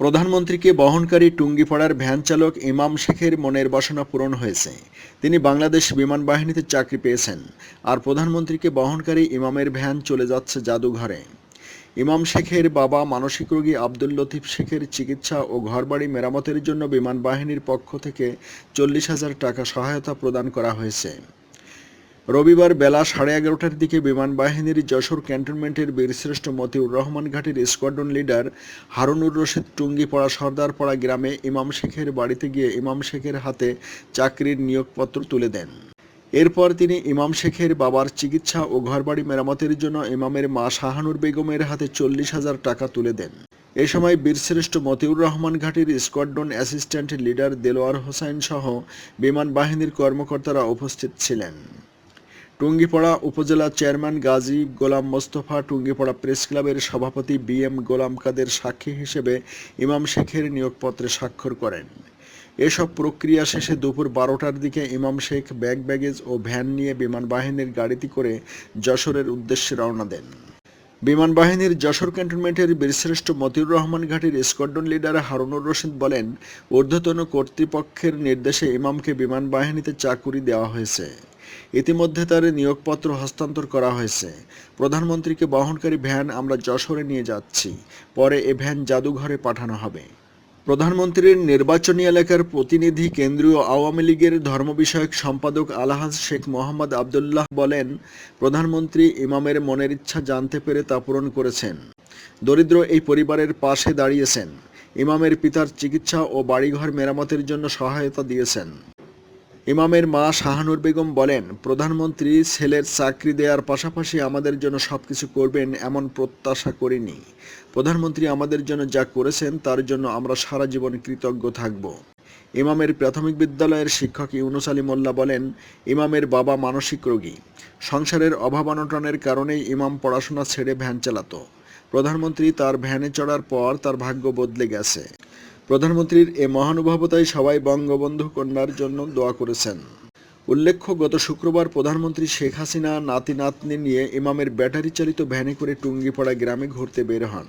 প্রধানমন্ত্রীকে বহনকারী টুঙ্গিপাড়ার ভ্যান চালক ইমাম শেখের মনের বাসনা পূরণ হয়েছে। তিনি বাংলাদেশ বিমান বাহিনীতে চাকরি পেয়েছেন আর প্রধানমন্ত্রীকে বহনকারী ইমামের ভ্যান চলে যাচ্ছে জাদুঘরে। ইমাম শেখের বাবা মানসিক রোগী আব্দুল লতিফ শেখের চিকিৎসা ও ঘরবাড়ি মেরামতের জন্য বিমান বাহিনীর পক্ষ থেকে চল্লিশ হাজার টাকা সহায়তা প্রদান করা হয়েছে। রবিবার বেলা সাড়ে এগারোটার দিকে বিমান বাহিনীর যশোর ক্যান্টনমেন্টের বীরশ্রেষ্ঠ মতিউর রহমান ঘাটির স্কোয়াড্রন লিডার হারুনুর রশিদ টুঙ্গিপাড়া সর্দারপাড়া গ্রামে ইমাম শেখের বাড়িতে গিয়ে ইমাম শেখের হাতে চাকরির নিয়োগপত্র তুলে দেন। এরপর তিনি ইমাম শেখের বাবার চিকিৎসা ও ঘরবাড়ি মেরামতের জন্য ইমামের মা শাহানুর বেগমের হাতে চল্লিশ হাজার টাকা তুলে দেন। এ সময় বীরশ্রেষ্ঠ Motiur Rahman ঘাটির squadron assistant leader Delwar Hossain সহ বিমান বাহিনীর কর্মকর্তারা উপস্থিত ছিলেন। টুঙ্গিপাড়া উপজেলা চেয়ারম্যান গাজী গোলাম মোস্তফা টুঙ্গিপাড়া প্রেস ক্লাবের সভাপতি বি এম গোলাম কাদের সাক্ষী হিসেবে ইমাম শেখের নিয়োগপত্রে স্বাক্ষর করেন। এসব প্রক্রিয়া শেষে দুপুর বারোটার দিকে ইমাম শেখ ব্যাগ ব্যাগেজ ও ভ্যান নিয়ে বিমান বাহিনীর গাড়িতে করে যশোরের উদ্দেশ্যে রওনা দেন। বিমান বাহিনীর যশোর ক্যান্টনমেন্টের বীরশ্রেষ্ঠ মতিউর রহমান ঘাটির স্কোয়াড্রন লিডার হারুনুর রশিদ বলেন, ঊর্ধ্বতন কর্তৃপক্ষের নির্দেশে ইমামকে বিমান বাহিনীতে চাকুরি দেওয়া হয়েছে। ইতিমধ্যে তার নিয়োগপত্র হস্তান্তর করা হয়েছে। প্রধানমন্ত্রীকে বহনকারী ভ্যান আমরা যশোরে নিয়ে যাচ্ছি। পরে এ ভ্যান জাদুঘরে পাঠানো হবে। প্রধানমন্ত্রীর নির্বাচনী এলাকার প্রতিনিধি কেন্দ্রীয় আওয়ামী লীগের ধর্ম বিষয়ক সম্পাদক আলহাজ শেখ মোহাম্মদ আবদুল্লাহ বলেন, প্রধানমন্ত্রী ইমামের মনের ইচ্ছা জানতে পেরে তা পূরণ করেছেন। দরিদ্র এই পরিবারের পাশে দাঁড়িয়েছেন। ইমামের পিতার চিকিৎসা ও বাড়িঘর মেরামতের জন্য সহায়তা দিয়েছেন। ইমামের মা শাহানুর বেগম বলেন, প্রধানমন্ত্রী ছেলের চাকরি দেওয়ার পাশাপাশি আমাদের জন্য সবকিছু করবেন এমন প্রত্যাশা করিনি। প্রধানমন্ত্রী আমাদের জন্য যা করেছেন তার জন্য আমরা সারা জীবন কৃতজ্ঞ থাকব। ইমামের প্রাথমিক বিদ্যালয়ের শিক্ষক ইউনুস আলী মোল্লা বলেন, ইমামের বাবা মানসিক রোগী। সংসারের অভাব অনটনের কারণেই ইমাম পড়াশোনা ছেড়ে ভ্যান চালাতো। প্রধানমন্ত্রী তার ভ্যানে চড়ার পর তার ভাগ্য বদলে গেছে। প্রধানমন্ত্রীর এ মহানুভবতায় সবাই বঙ্গবন্ধু কন্যার জন্য দোয়া করেছেন। উল্লেখ্য, গত শুক্রবার প্রধানমন্ত্রী শেখ হাসিনা নাতি নাতনি নিয়ে ইমামের ব্যাটারি চালিত ভ্যানে করে টুঙ্গিপাড়া গ্রামে ঘুরতে বের হন।